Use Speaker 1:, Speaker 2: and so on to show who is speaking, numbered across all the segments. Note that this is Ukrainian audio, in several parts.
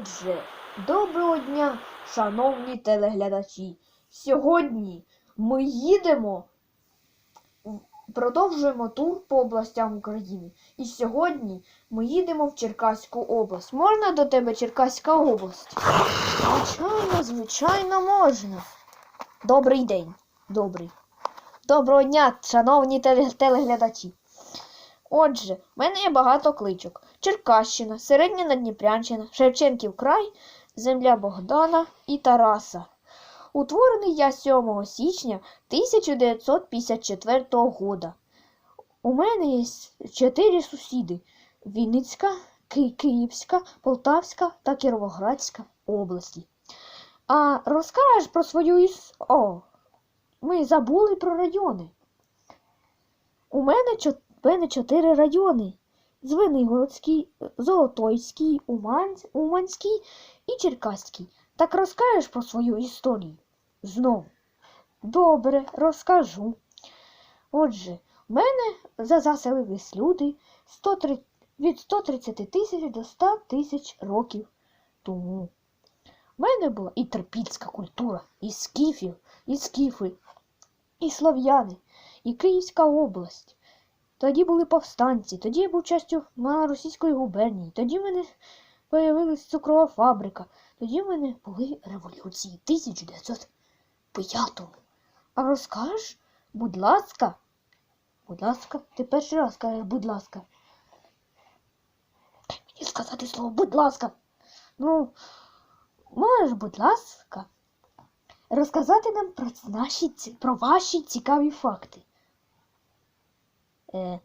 Speaker 1: Отже, доброго дня, шановні телеглядачі. Сьогодні ми їдемо, продовжуємо тур по областям України. І сьогодні ми їдемо в Черкаську область. Можна до тебе Черкаська область? Звичайно, звичайно, можна. Добрий день. Добрий. Доброго дня, шановні телеглядачі. Отже, в мене є багато кличок: Черкащина, Середня Надніпрянщина, Шевченків край, Земля Богдана і Тараса. Утворений я 7 січня 1954 года. У мене є чотири сусіди: Вінницька, Ки- Київська, Полтавська та Кіровоградська області. А розкажеш про свою іс... О, ми забули про райони. У мене, чо... в мене чотири райони: Звенигородський, Золотойський. Уманський і Черкаський. Так розкажеш про свою історію? Знову. Добре, розкажу. Отже, в мене за- заселились люди 103... від 130 тисяч до 100 тисяч років тому. В мене була і терпільська культура, і скіфів, і скіфи, і слов'яни, і Київська область. Тоді були повстанці, тоді я був частю російської губернії, тоді в мене появилась цукрова фабрика, тоді в мене були революції 1905 А розкажеш, будь ласка, будь ласка, ти перший раз кажеш, будь ласка. Дай мені сказати слово, будь ласка. Ну, можеш, будь ласка, розказати нам про наші про ваші цікаві факти. Е,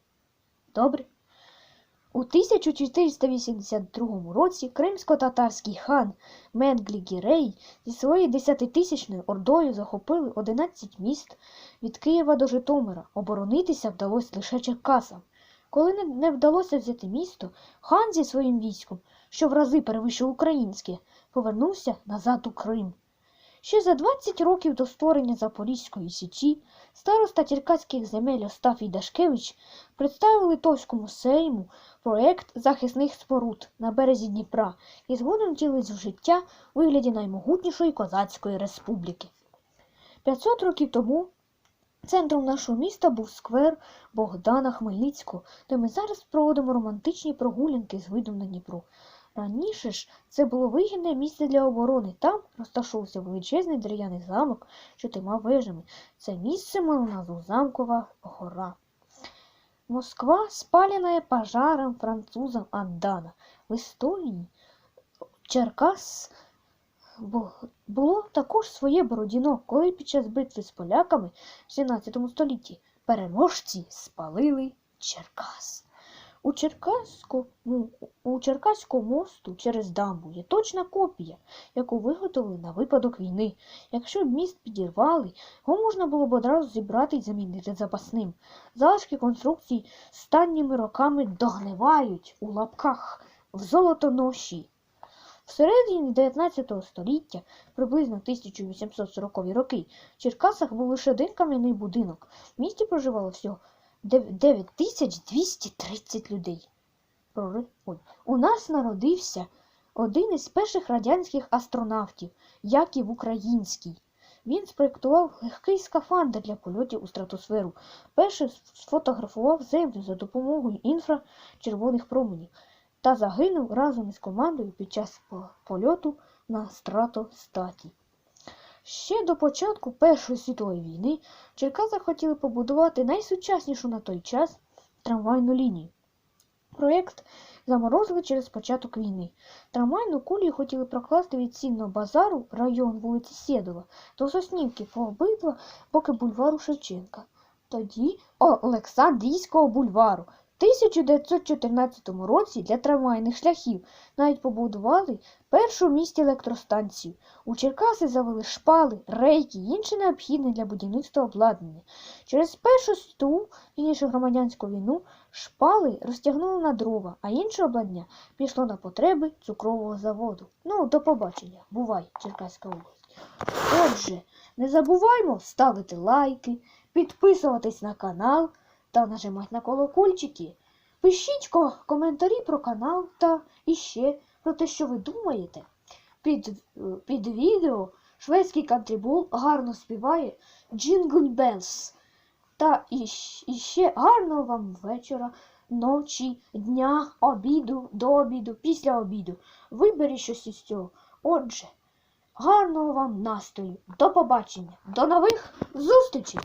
Speaker 1: добре. У 1482 році кримсько-татарський хан Менглі Гірей зі своєю десятитисячною ордою захопили 11 міст від Києва до Житомира. Оборонитися вдалося лише Черкасам. Коли не, вдалося взяти місто, хан зі своїм військом, що в рази перевищив українське, повернувся назад у Крим. Ще за 20 років до створення Запорізької січі староста черкаських земель Остафій Дашкевич представив Литовському сейму проєкт захисних споруд на березі Дніпра і згодом втілить в життя у вигляді наймогутнішої козацької республіки. 500 років тому центром нашого міста був сквер Богдана Хмельницького, де ми зараз проводимо романтичні прогулянки з видом на Дніпро. Раніше ж це було вигідне місце для оборони. Там розташовувався величезний дерев'яний замок з чотирма вежами. Це місце мало назву Замкова гора. Москва спалена пожаром французом Андана. В історії Черкас було також своє Бородіно, коли під час битви з поляками в 17 столітті переможці спалили Черкас. У Черкаському, у Черкаському мосту через дамбу є точна копія, яку виготовили на випадок війни. Якщо б міст підірвали, його можна було б одразу зібрати і замінити запасним. Залишки конструкції останніми роками догнивають у лапках в золотоноші. Всередині 19 століття, приблизно 1840 роки, в Черкасах був лише один кам'яний будинок. В місті проживало всього 9230 людей. Ой. У нас народився один із перших радянських астронавтів Яків Український. Він спроєктував легкий скафандр для польотів у стратосферу. Перший сфотографував Землю за допомогою інфрачервоних променів та загинув разом із командою під час польоту на стратостаті. Ще до початку Першої світової війни в хотіли побудувати найсучаснішу на той час трамвайну лінію. Проєкт заморозили через початок війни. Трамвайну колію хотіли прокласти від Сінного базару, район вулиці Сєдова, до Соснівки по обидва боки бульвару Шевченка. Тоді Олександрійського бульвару. В 1914 році для трамвайних шляхів навіть побудували першу в місті електростанцію. У Черкаси завели шпали, рейки і інше необхідне для будівництва обладнання. Через Першу світову пізніше громадянську війну шпали розтягнули на дрова, а інше обладнання пішло на потреби цукрового заводу. Ну, до побачення. Бувай, Черкаська область. Отже, не забуваймо ставити лайки, підписуватись на канал та нажимати на колокольчики. Пишіть ко- коментарі про канал та іще про те, що ви думаєте. Під, е, під відео шведський кантрібол гарно співає Jingle Bells. Та і, щ- і ще гарного вам вечора, ночі, дня, обіду, до обіду, після обіду. Виберіть щось із цього. Отже, гарного вам настрою. До побачення. До нових зустрічей!